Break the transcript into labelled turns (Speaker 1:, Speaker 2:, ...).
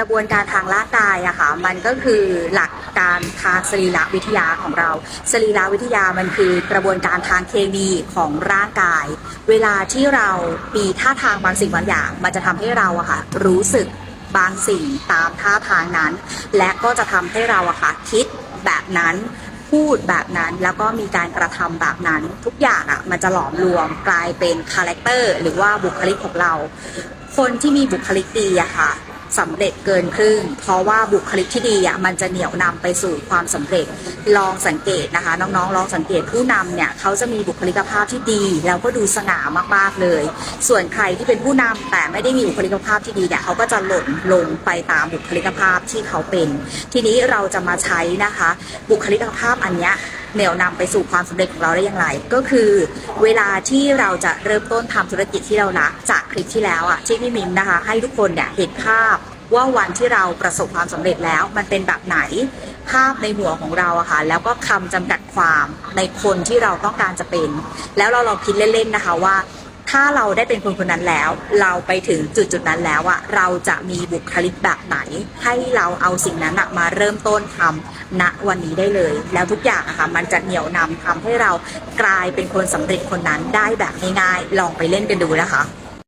Speaker 1: ระบวนการทางร่างกายอะค่ะมันก็คือหลักการทางสรีรวิทยาของเรา สรีรวิทยามันคือกระบวนการทางเคมีของร่างกาย เวลาที่เรามีท่าทางบางสิ่งบางอย่าง มันจะทำให้เราอะค่ะรู้สึกบางสิ่งตามท่าทางนั้น และก็จะทำให้เราอะค่ะคิดแบบนั้นพูดแบบนั้นแล้วก็มีการกระทำแบบนั้น ทุกอย่างอะมันจะหลอมรวมกลายเป็นคาแรคเตอร์หรือว่าบุคลิกของเรา คนที่มีบุคลิกดีอะค่ะ สำเร็จเกินครึ่ง เพราะว่าบุคลิกที่ดีอะมันจะเหนี่ยวนำไปสู่ความสำเร็จลองสังเกตนะคะ น้องๆ ลองสังเกตผู้นำเนี่ยเขาจะมีบุคลิกภาพที่ดี แล้วก็ดูสง่ามากๆเลย ส่วนใครที่เป็นผู้นำแต่ไม่ได้มีบุคลิกภาพที่ดีเนี่ยเขาก็จะหล่นลงไปตามบุคลิกภาพที่เขาเป็น ทีนี้เราจะมาใช้นะคะ บุคลิกภาพอันเนี้ย เหนี่ยวนำไปสู่ความสำเร็จของเราได้อย่างไร ก็คือเวลาที่เราจะเริ่มต้นทำธุรกิจที่เรารักจากคลิปที่แล้วอะที่พี่มิมนะคะ ให้ทุกคนเนี่ยเห็นภาพว่าวันที่เราประสบความสำเร็จแล้วมันเป็นแบบไหนภาพในหัวของเราอะค่ะแล้วก็คำจำกัดความในคนที่เราต้องการจะเป็น แล้วเราลองคิดเล่นๆนะคะว่า ถ้าเราได้เป็นคนคนนั้นแล้ว เราไปถึงจุดจุดนั้นแล้วอะเราจะมีบุคลิกแบบไหน ให้เราเอาสิ่งนั้นอะมาเริ่มต้นทำณวันนี้ได้เลย แล้วทุกอย่างอะค่ะมันจะเหนี่ยวนำทำให้เรากลายเป็นคนสำเร็จคนนั้นได้แบบง่ายๆลองไปเล่นกันดูนะคะ